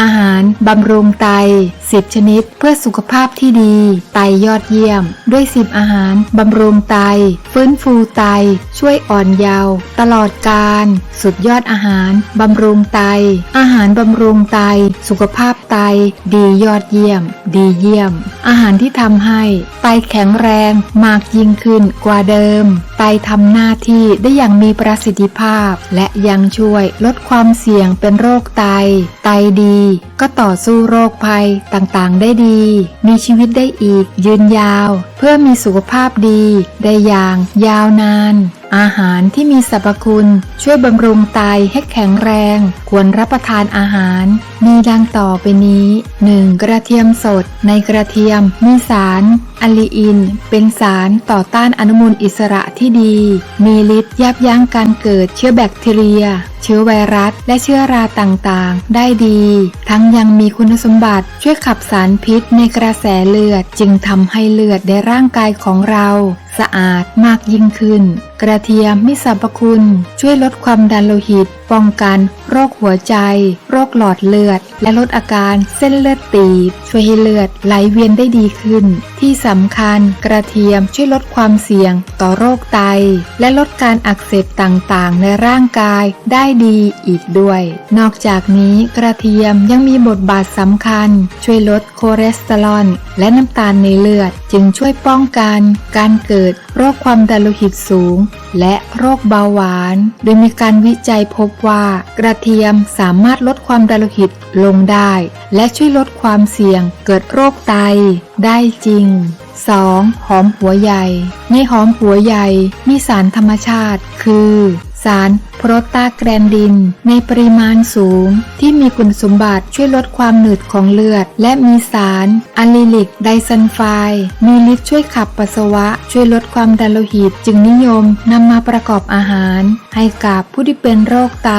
อาหารบำรุงไต 10 ชนิด เพื่อสุขภาพที่ดี ไตยอดเยี่ยม ด้วย 10 อาหารบำรุงไต ฟื้นฟูไต ช่วยอ่อนเยาว์ตลอดการ สุดยอดอาหารบำรุงไต อาหารบำรุงไต สุขภาพไต ดียอดเยี่ยม ดีเยี่ยม อาหารที่ทำให้ ไตแข็งแรงมากยิ่งขึ้นกว่าเดิม ไตทำหน้าที่ได้อย่างมีประสิทธิภาพ และยังช่วยลดความเสี่ยงเป็นโรคไต ไตดี ก็ต่อสู้โรคภัยต่างๆ ได้ดี มีชีวิตได้อีก ยืนยาว เพื่อมีสุขภาพดี ได้อย่าง ยาวนาน อาหารที่มีสรรพคุณช่วยบำรุงไตให้แข็งแรง ควรรับประทานอาหาร มีดังต่อไปนี้ 1. กระเทียมสด ในกระเทียมมีสารอะลีอิน เป็นสารต่อต้านอนุมูลอิสระที่ดี มีฤทธิ์ยับยั้งการเกิดเชื้อแบคทีเรีย เชื้อไวรัส และเชื้อราต่างๆ ได้ดี ทั้งยังมีคุณสมบัติช่วยขับสารพิษในกระแสเลือด จึงทำให้เลือดในร่างกายของเราสะอาดมากยิ่งขึ้น กระเทียมมีสรรพคุณ ช่วยลดความดันโลหิต ป้องกันโรคหัวใจโรคหลอดเลือด และลดอาการเส้นเลือดตีบ ช่วยให้เลือดไหลเวียนได้ดีขึ้น ที่สำคัญกระเทียมช่วยลดความเสี่ยงต่อโรคไต และลดการอักเสบต่างๆ ในร่างกายได้ดีอีกด้วย นอกจากนี้กระเทียมยังมีบทบาทสำคัญ ช่วยลดคอเลสเตอรอลและน้ำตาลในเลือด จึงช่วยป้องกันการเกิดโรคความดันโลหิตสูง และโรคเบาหวาน โดยมีการวิจัยพบว่ากระเทียมสามารถลดความดันโลหิตลงได้ และช่วยลดความเสี่ยงเกิดโรคไตได้จริง 2. หอมหัวใหญ่ ในหอมหัวใหญ่มีสารธรรมชาติ คือ สารโปรตาแกรนดิน ในปริมาณสูง ที่มีคุณสมบัติช่วยลดความหนืดของเลือด และมีสารอะลิลิกไดซัลไฟด์มีฤทธิ์ช่วยขับปัสสาวะ ช่วยลดความดันโลหิตจึงนิยมนำมาประกอบอาหาร ให้กับผู้ที่เป็นโรคไต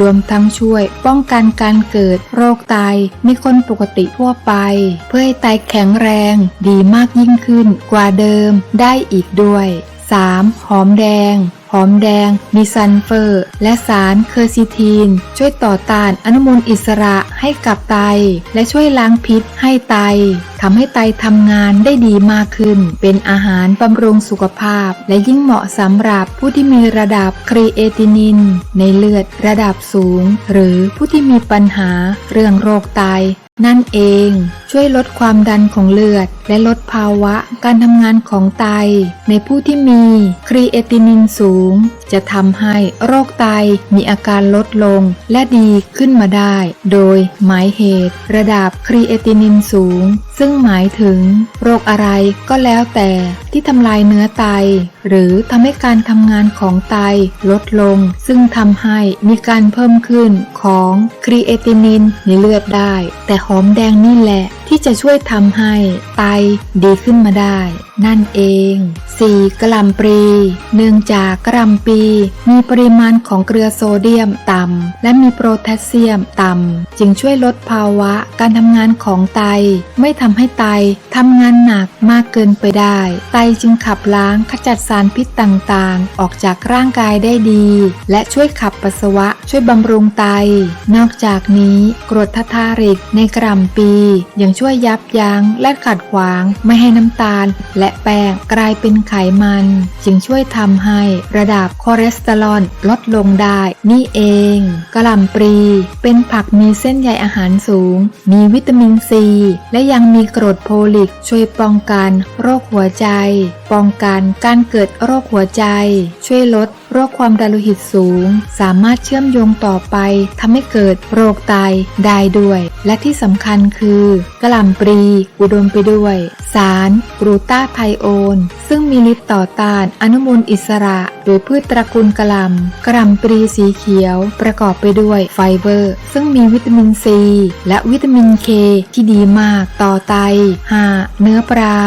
รวมทั้งช่วยป้องกันการเกิดโรคไตในคนปกติทั่วไป เพื่อให้ไตแข็งแรงดีมากยิ่งขึ้นกว่าเดิมได้อีกด้วย 3. หอมแดง หอมแดง มีซัลเฟอร์ และสารเคอร์ซิทีน ช่วยต่อต้านอนุมูลอิสระให้กับไต และช่วยล้างพิษให้ไตทำให้ไตทำงานได้ดีมากขึ้น เป็นอาหารบำรุงสุขภาพ และยิ่งเหมาะสำหรับผู้ที่มีระดับครีเอตินิน ในเลือดระดับสูง หรือผู้ที่มีปัญหาเรื่องโรคไต นั่นเองช่วยลดความดันของเลือด และลดภาวะการทำงานของไต ในผู้ที่มีครีเอตินินสูง จะทำให้โรคไตมีอาการลดลงและดีขึ้นมาได้ โดยหมายเหตุ ระดับครีเอตินินสูงซึ่งหมายถึง โรคอะไรก็แล้วแต่ที่ทำลายเนื้อไต หรือทำให้การทำงานของไตลดลง ซึ่งทำให้มีการเพิ่มขึ้นของครีเอตินินในเลือดได้ แต่หอมแดงนี่แหละที่จะช่วยทำให้ไตดีขึ้นมาได้นั่นเอง 4. กระหล่ำปลีเนื่องจากกระหล่ำปลีมีปริมาณของเกลือโซเดียมต่ำและมีโพแทสเซียมต่ำจึงช่วยลดภาวะการทำงานของไต ไม่ทำให้ไตทำงานหนักมากเกินไปได้ ไตจึงขับล้างขจัดสารพิษต่างๆ ออกจากร่างกายได้ดี และช่วยขับปัสสาวะช่วยบำรุงไต นอกจากนี้กรดทาทาริกในกระหล่ำปลียังช่วยยับยั้งและขัดขวางไม่ให้น้ำตาลและแป้งกลายเป็นไขมัน จึงช่วยทำให้ระดับคอเลสเตอรอลลดลงได้นี่เองกระหล่ำปลีเป็นผักมีเส้นใยอาหารสูง มีวิตามินซี และยังมีกรดโพลิกช่วยป้องกันโรคหัวใจ ป้องกันการเกิดโรคหัวใจ ช่วยลด โรคความดันโลหิตสูง สามารถเชื่อมโยงต่อไปทำให้เกิดโรคไตได้ด้วย และที่สำคัญคือกระหล่ำปลีอุดมไปด้วย สารกรูตาไทโอน ซึ่งมีฤทธิ์ต่อต้านอนุมูลอิสระ โดยพืชตระกูลกระหล่ำกระหล่ำปลีสีเขียว ประกอบไปด้วยไฟเบอร์ ซึ่งมีวิตามินซี และวิตามินเคที่ดีมากต่อไตหาเนื้อปลา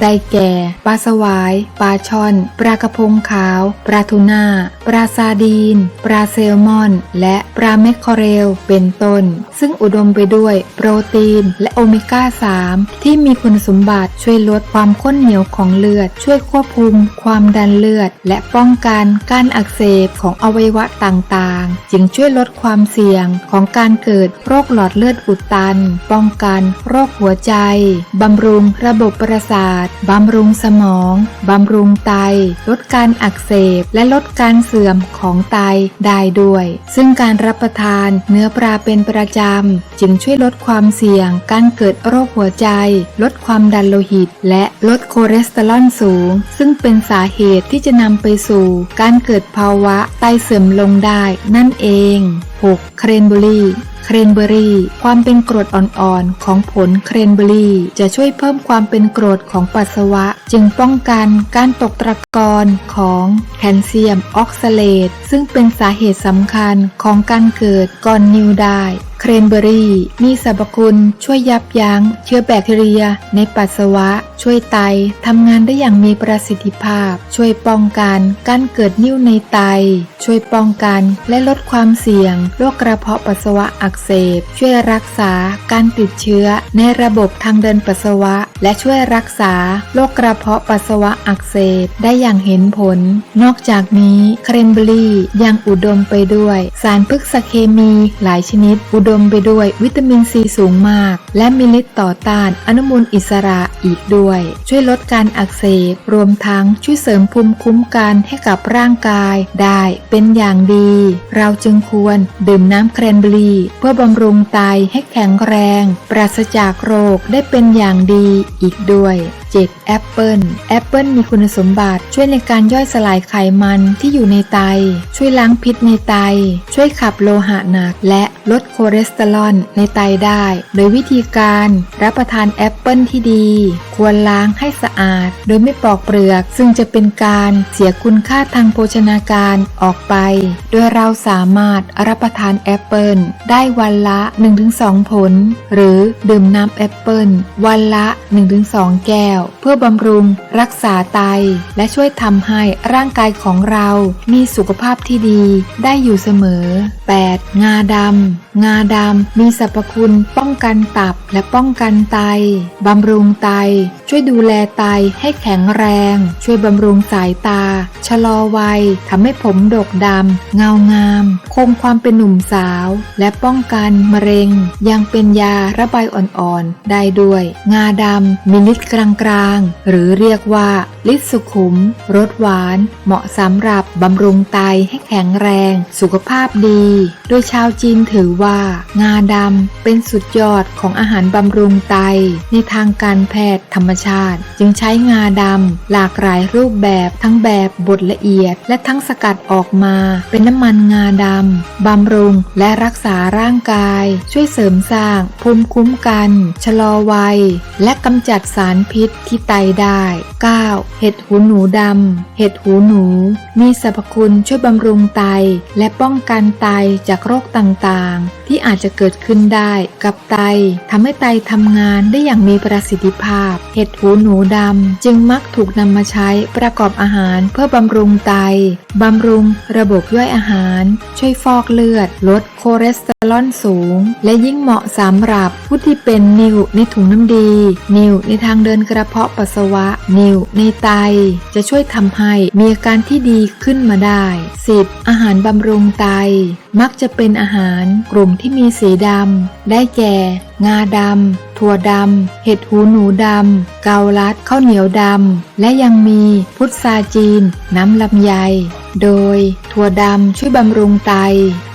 ได้แก่ ปลาสวาย ปลาช่อน ปลากระพงขาว ปลาทูน่าปลาซาดีน ปลาแซลมอน และปลาแมคเคอเรล เป็นต้น ซึ่งอุดมไปด้วยโปรตีน และโอเมก้า 3 ที่มีคุณสมบัติช่วยลดความข้นเหนียวของเลือด ช่วยควบคุมความดันเลือด และป้องกันการอักเสบของอวัยวะต่างๆ จึงช่วยลดความเสี่ยงของการเกิดโรคหลอดเลือดอุดตัน ป้องกันโรคหัวใจ บำรุงระบบประสาท บำรุงสมอง บำรุงไต ลดการอักเสบและลดการเสื่อมของไตได้ด้วย ซึ่งการรับประทานเนื้อปลาเป็นประจำ จึงช่วยลดความเสี่ยง การเกิดโรคหัวใจ ลดความดันโลหิต และลดคอเลสเตอรอลสูง ซึ่งเป็นสาเหตุที่จะนำไปสู่ การเกิดภาวะไตเสื่อมลงได้นั่นเอง 6. เครนเบอรี่เครนเบอรี่ความเป็นกรดอ่อนๆ ของผลเครนเบอรี่จะช่วยเพิ่มความเป็นกรดของปัสสาวะ จึงป้องกันการตกตะกอนของแคลเซียมออกซาเลตซึ่งเป็นสาเหตุสำคัญของการเกิดกอนนิวได้ ครนเบอรี่ มีสรรพคุณช่วยยับยั้ง เชื้อแบคทีเรีย ในปัสสาวะ ช่วยไตทำงานได้อย่างมีประสิทธิภาพ ช่วยป้องกันการเกิดนิ่วในไต ช่วยป้องกันและลดความเสี่ยงโรคกระเพาะปัสสาวะอักเสบ ช่วยรักษาการติดเชื้อในระบบทางเดินปัสสาวะ และช่วยรักษาโรคกระเพาะปัสสาวะอักเสบได้อย่างเห็นผล นอกจากนี้เครนเบอรี่ยังอุดมไปด้วย สารพฤกษเคมีหลายชนิดอุดมมไปด้วยวิตามินซีสูงมาก และมีฤทธิ์ต่อต้านอนุมูลอิสระอีกด้วย ช่วยลดการอักเสบ รวมทั้งช่วยเสริมภูมิคุ้มกันให้กับร่างกายได้เป็นอย่างดี เราจึงควรดื่มน้ำแครนเบอรี่เพื่อบำรุงไตให้แข็งแรง ปราศจากโรคได้เป็นอย่างดีอีกด้วย 7. แอปเปิลแอปเปิลมีคุณสมบัติช่วยในการย่อยสลายไขมันที่อยู่ในไต ช่วยล้างพิษในไต ช่วยขับโลหะหนัก และลดคอเลสเตอรอลในไตได้ โดยวิธีการรับประทานแอปเปิลที่ดีควรล้างให้สะอาด โดยไม่ปอกเปลือก ซึ่งจะเป็นการเสียคุณค่าทางโภชนาการออกไป โดยเราสามารถรับประทานแอปเปิลได้วันละ 1-2 ผล หรือดื่มน้ำแอปเปิลวันละ 1-2 แก้ว เพื่อบำรุง รักษาไต และช่วยทำให้ร่างกายของเรามีสุขภาพที่ดีได้อยู่เสมอ 8. งาดำงาดำมีสรรพคุณป้องกันตับและป้องกันไตบำรุงไต Bye. ช่วยดูแลไตให้แข็งแรง ช่วยบำรุงสายตา ชะลอวัยทำให้ผมดกดำ เงางาม คงความเป็นหนุ่มสาว และป้องกันมะเร็ง ยังเป็นยาระบายอ่อนๆ ได้ด้วย งาดำมีฤทธิ์กลางๆ หรือเรียกว่าฤทธิ์สุขุมรสหวาน เหมาะสำหรับบำรุงไตให้แข็งแรง สุขภาพดี โดยชาวจีนถือว่า งาดำเป็นสุดยอดของอาหารบำรุงไต ในทางการแพทย์ธรรมชาติ จึงใช้งาดำหลากหลายรูปแบบทั้งแบบบดละเอียด และทั้งสกัดออกมา เป็นน้ำมันงาดำบำรุงและรักษาร่างกาย ช่วยเสริมสร้าง ภูมิคุ้มกัน ชะลอวัย และกำจัดสารพิษที่ไตได้ 9. เห็ดหูหนูดำเห็ดหูหนู มีสรรพคุณช่วยบำรุงไตและป้องกันไตจากโรคต่างๆที่อาจจะเกิดขึ้นได้กับไตทำให้ไตทำงานได้อย่างมีประสิทธิภาพ เห็ดหูหนูดำจึงมักถูกนำมาใช้ประกอบอาหารเพื่อบำรุงไตบำรุงระบบย่อยอาหาร ช่วยฟอกเลือด ลดคอเลสเตอรอลสูง และยิ่งเหมาะสำหรับผู้ที่เป็นนิ่วในถุงน้ำดี นิ่วในทางเดินกระเพาะปัสสาวะ นิ่วในไต จะช่วยทำให้มีอาการที่ดีขึ้นมาได้ 10. อาหารบำรุงไต มักจะเป็นอาหารกลุ่มที่มีสีดำ ได้แก่งาดำ ถั่วดำ เห็ดหูหนูดำ เกาลัด ข้าวเหนียวดำ และยังมีพุทราจีน น้ำลำไย โดย ถั่วดำช่วยบำรุงไต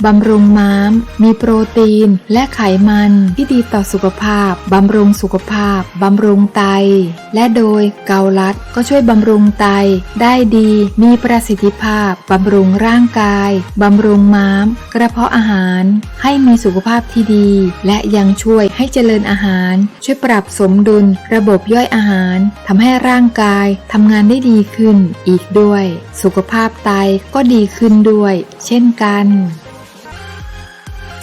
บำรุงม้าม มีโปรตีนและไขมันที่ดีต่อสุขภาพ บำรุงสุขภาพ บำรุงไต และโดยเกาลัดก็ช่วยบำรุงไต ได้ดี มีประสิทธิภาพ บำรุงร่างกาย บำรุงม้าม กระเพาะอาหาร ให้มีสุขภาพที่ดี และยังช่วยให้เจริญอาหาร ช่วยปรับสมดุล ระบบย่อยอาหารทำให้ร่างกายทำงานได้ดีขึ้นอีกด้วย สุขภาพไตก็ดีขึ้นด้วย เช่นกัน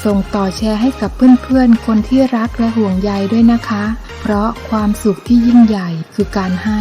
ส่งต่อแชร์ให้กับเพื่อนๆ คนที่รักและห่วงใยด้วยนะคะ เพราะความสุขที่ยิ่งใหญ่คือการให้